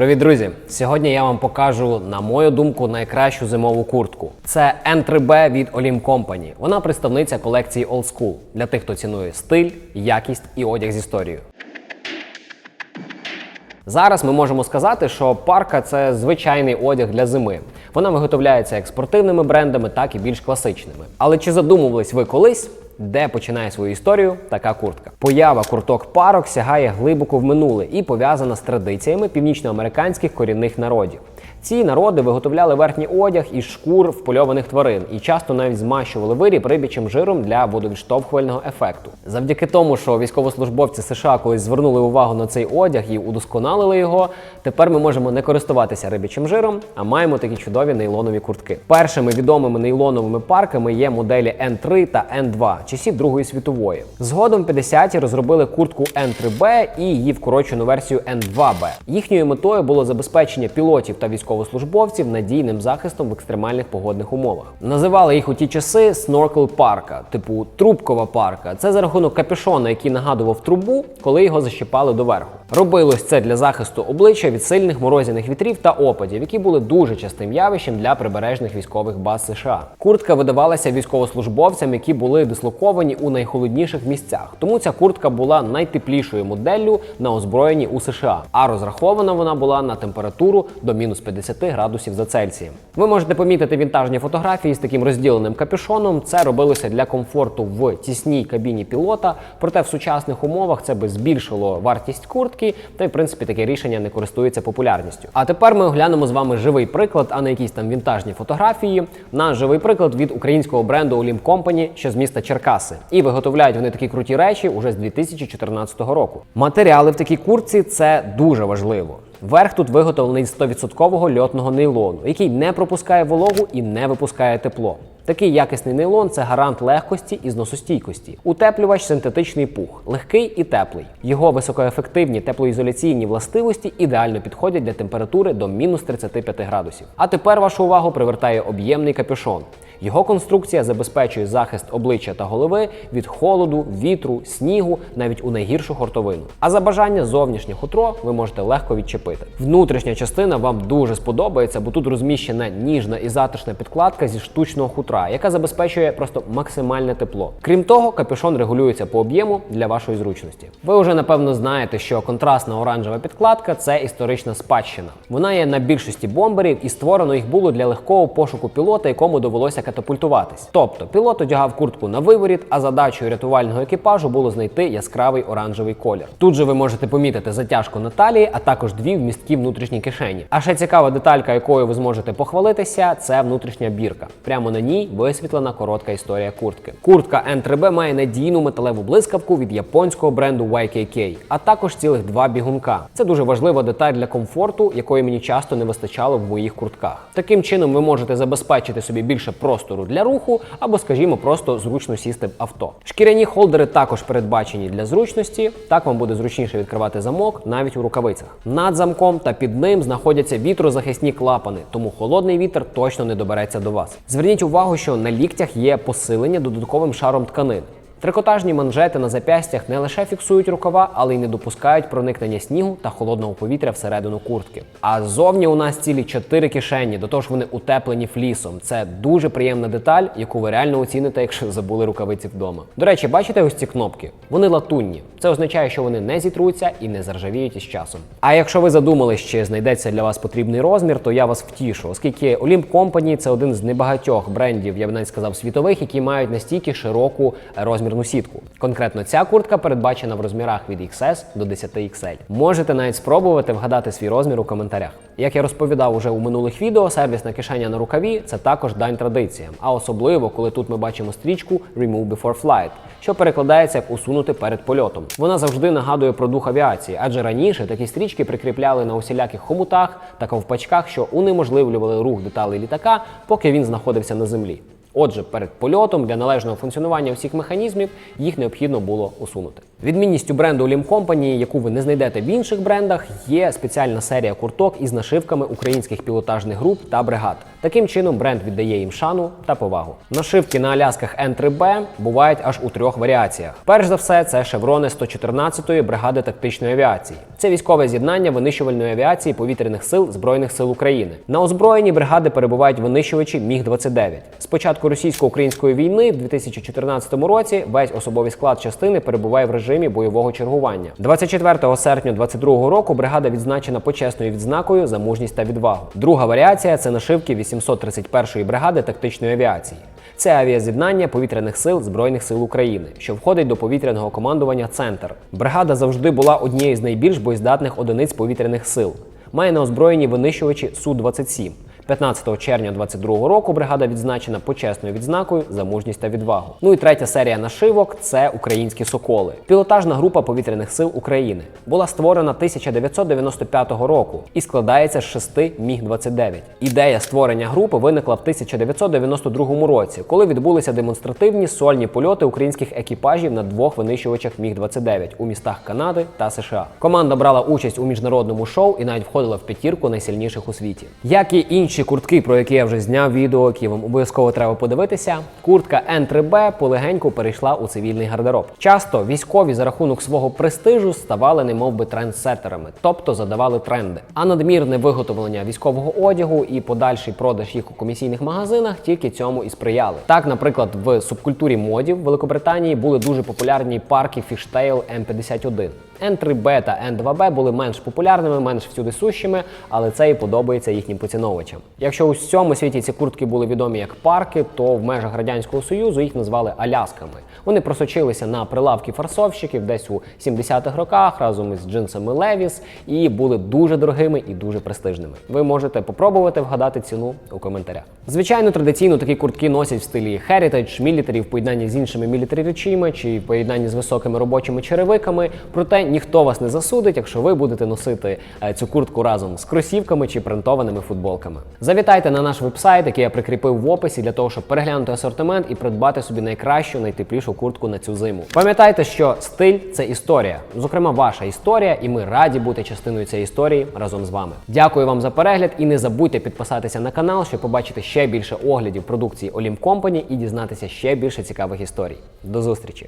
Привіт, друзі! Сьогодні я вам покажу, на мою думку, найкращу зимову куртку. Це N3B від Olim Company. Вона представниця колекції Old School для тих, хто цінує стиль, якість і одяг з історією. Зараз ми можемо сказати, що парка це звичайний одяг для зими. Вона виготовляється як спортивними брендами, так і більш класичними. Але чи задумувались ви колись? Де починає свою історію така куртка? Поява курток парок сягає глибоко в минуле і пов'язана з традиціями північноамериканських корінних народів. Ці народи виготовляли верхній одяг із шкур впольованих тварин і часто навіть змащували виріб рибячим жиром для водовідштовхувального ефекту. Завдяки тому, що військовослужбовці США колись звернули увагу на цей одяг і удосконалили його, тепер ми можемо не користуватися рибячим жиром, а маємо такі чудові нейлонові куртки. Першими відомими нейлоновими парками є моделі N3 та N2 часів Другої світової. Згодом 50-ті розробили куртку N3B і її вкорочену версію N2B. Їхньою метою було забезпечення пілотів та військовослужбовців надійним захистом в екстремальних погодних умовах. Називали їх у ті часи snorkel парка, типу трубкова парка. Це за рахунок капюшона, який нагадував трубу, коли його защіпали доверху. Робилось це для захисту обличчя від сильних морозяних вітрів та опадів, які були дуже частим явищем для прибережних військових баз США. Куртка видавалася військовослужбовцям, які були дислоковані у найхолодніших місцях. Тому ця куртка була найтеплішою моделлю на озброєнні у США, а розрахована вона була на температуру до мінус 50 градусів за Цельсієм. Ви можете помітити вінтажні фотографії з таким розділеним капюшоном. Це робилося для комфорту в тісній кабіні пілота, проте в сучасних умовах це би збільшило вартість куртки, та й в принципі таке рішення не користується популярністю. А тепер ми оглянемо з вами живий приклад, а не якісь там вінтажні фотографії. На живий приклад від українського бренду Olim Company, що з міста Черкаси. І виготовляють вони такі круті речі уже з 2014 року. Матеріали в такій куртці це дуже важливо. Верх тут виготовлений з 100% льотного нейлону, який не пропускає вологу і не випускає тепло. Такий якісний нейлон це гарант легкості і зносостійкості. Утеплювач синтетичний пух, легкий і теплий. Його високоефективні теплоізоляційні властивості ідеально підходять для температури до мінус 35 градусів. А тепер вашу увагу привертає об'ємний капюшон. Його конструкція забезпечує захист обличчя та голови від холоду, вітру, снігу, навіть у найгіршу хортовину. А за бажання зовнішнє хутро ви можете легко відчепити. Внутрішня частина вам дуже сподобається, бо тут розміщена ніжна і затишна підкладка зі штучного хутра, яка забезпечує просто максимальне тепло. Крім того, капюшон регулюється по об'єму для вашої зручності. Ви вже напевно знаєте, що контрастна оранжева підкладка це історична спадщина. Вона є на більшості бомберів і створено їх було для легкого пошуку пілота, якому довелося катапультуватись. Тобто пілот одягав куртку на виворіт, а задачею рятувального екіпажу було знайти яскравий оранжевий колір. Тут же ви можете помітити затяжку на талії, а також дві вмісткі внутрішні кишені. А ще цікава деталька, якою ви зможете похвалитися, це внутрішня бірка. Прямо на ній висвітлена коротка історія куртки. Куртка N3B має надійну металеву блискавку від японського бренду YKK, а також цілих два бігунка. Це дуже важлива деталь для комфорту, якої мені часто не вистачало в моїх куртках. Таким чином ви можете забезпечити собі більше простору для руху, або, скажімо, просто зручно сісти в авто. Шкіряні холдери також передбачені для зручності. Так вам буде зручніше відкривати замок навіть у рукавицях. Над замком та під ним знаходяться вітрозахисні клапани, тому холодний вітер точно не добереться до вас. Зверніть увагу, що на ліктях є посилення додатковим шаром тканин. Трикотажні манжети на запястях не лише фіксують рукава, але й не допускають проникнення снігу та холодного повітря всередину куртки. А ззовні у нас цілі чотири кишені, до того ж вони утеплені флісом. Це дуже приємна деталь, яку ви реально оціните, якщо забули рукавиці вдома. До речі, бачите ось ці кнопки? Вони латунні. Це означає, що вони не зітруться і не заржавіють із часом. А якщо ви задумались, чи знайдеться для вас потрібний розмір, то я вас втішу, оскільки Olymp Company – це один з небагатьох брендів, я б навіть сказав, світових, які мають настільки широку розмірну сітку. Конкретно ця куртка передбачена в розмірах від XS до 10XL. Можете навіть спробувати вгадати свій розмір у коментарях. Як я розповідав уже у минулих відео, сервісна кишеня на рукаві це також дань традиціям, а особливо коли тут ми бачимо стрічку Remove Before Flight, що перекладається як усунути перед польотом. Вона завжди нагадує про дух авіації, адже раніше такі стрічки прикріпляли на усіляких хомутах та ковпачках, що унеможливлювали рух деталей літака, поки він знаходився на землі. Отже, перед польотом для належного функціонування всіх механізмів їх необхідно було усунути. Відмінністю бренду Olim Company, яку ви не знайдете в інших брендах, є спеціальна серія курток із нашивками українських пілотажних груп та бригад. Таким чином бренд віддає їм шану та повагу. Нашивки на Алясках N3B бувають аж у трьох варіаціях. Перш за все, це шеврони 114-ї бригади тактичної авіації. Це військове з'єднання винищувальної авіації повітряних сил Збройних сил України. На озброєнні бригади перебувають винищувачі Міг 29 З початку російсько-української війни в 2014 році весь особовий склад частини перебуває в режимі бойового чергування. 24 серпня 2022 року бригада відзначена почесною відзнакою за мужність та відвагу. Друга варіація це нашивки 831-ї бригади тактичної авіації. Це авіаз'єднання повітряних сил Збройних сил України, що входить до повітряного командування Центр. Бригада завжди була однією з найбільш боєздатних одиниць повітряних сил. Має на озброєнні винищувачі Су-27. 15 червня 22 року бригада відзначена почесною відзнакою за мужність та відвагу. Ну і третя серія нашивок це українські соколи. Пілотажна група повітряних сил України була створена 1995 року і складається з шести міг 29 Ідея створення групи виникла в 1992 році, коли відбулися демонстративні сольні польоти українських екіпажів на двох винищувачах міг 29 у містах Канади та США. Команда брала участь у міжнародному шоу і навіть входила в п'ятірку найсильніших у світі. Як і інші куртки, про які я вже зняв відео, які вам обов'язково треба подивитися, куртка N3B полегеньку перейшла у цивільний гардероб. Часто військові за рахунок свого престижу ставали немов би трендсеттерами, тобто задавали тренди. А надмірне виготовлення військового одягу і подальший продаж їх у комісійних магазинах тільки цьому і сприяли. Так, наприклад, в субкультурі модів в Великобританії були дуже популярні парки Fishtail M51. N3B та N2B були менш популярними, менш всюди сущими, але це і подобається їхнім поціновувачам. Якщо у всьому світі ці куртки були відомі як парки, то в межах радянського союзу їх назвали алясками. Вони просочилися на прилавки фарсовщиків десь у 70-х роках разом із джинсами Levi's і були дуже дорогими і дуже престижними. Ви можете попробувати вгадати ціну у коментарях. Звичайно, традиційно такі куртки носять в стилі heritage, military в поєднанні з іншими мілітарі речима чи в поєднанні з високими робочими черевиками. Проте ніхто вас не засудить, якщо ви будете носити е, цю куртку разом з кросівками чи принтованими футболками. Завітайте на наш вебсайт, який я прикріпив в описі для того, щоб переглянути асортимент і придбати собі найкращу, найтеплішу куртку на цю зиму. Пам'ятайте, що стиль це історія, зокрема ваша історія, і ми раді бути частиною цієї історії разом з вами. Дякую вам за перегляд і не забудьте підписатися на канал, щоб побачити ще більше оглядів продукції Olymp Company і дізнатися ще більше цікавих історій. До зустрічі!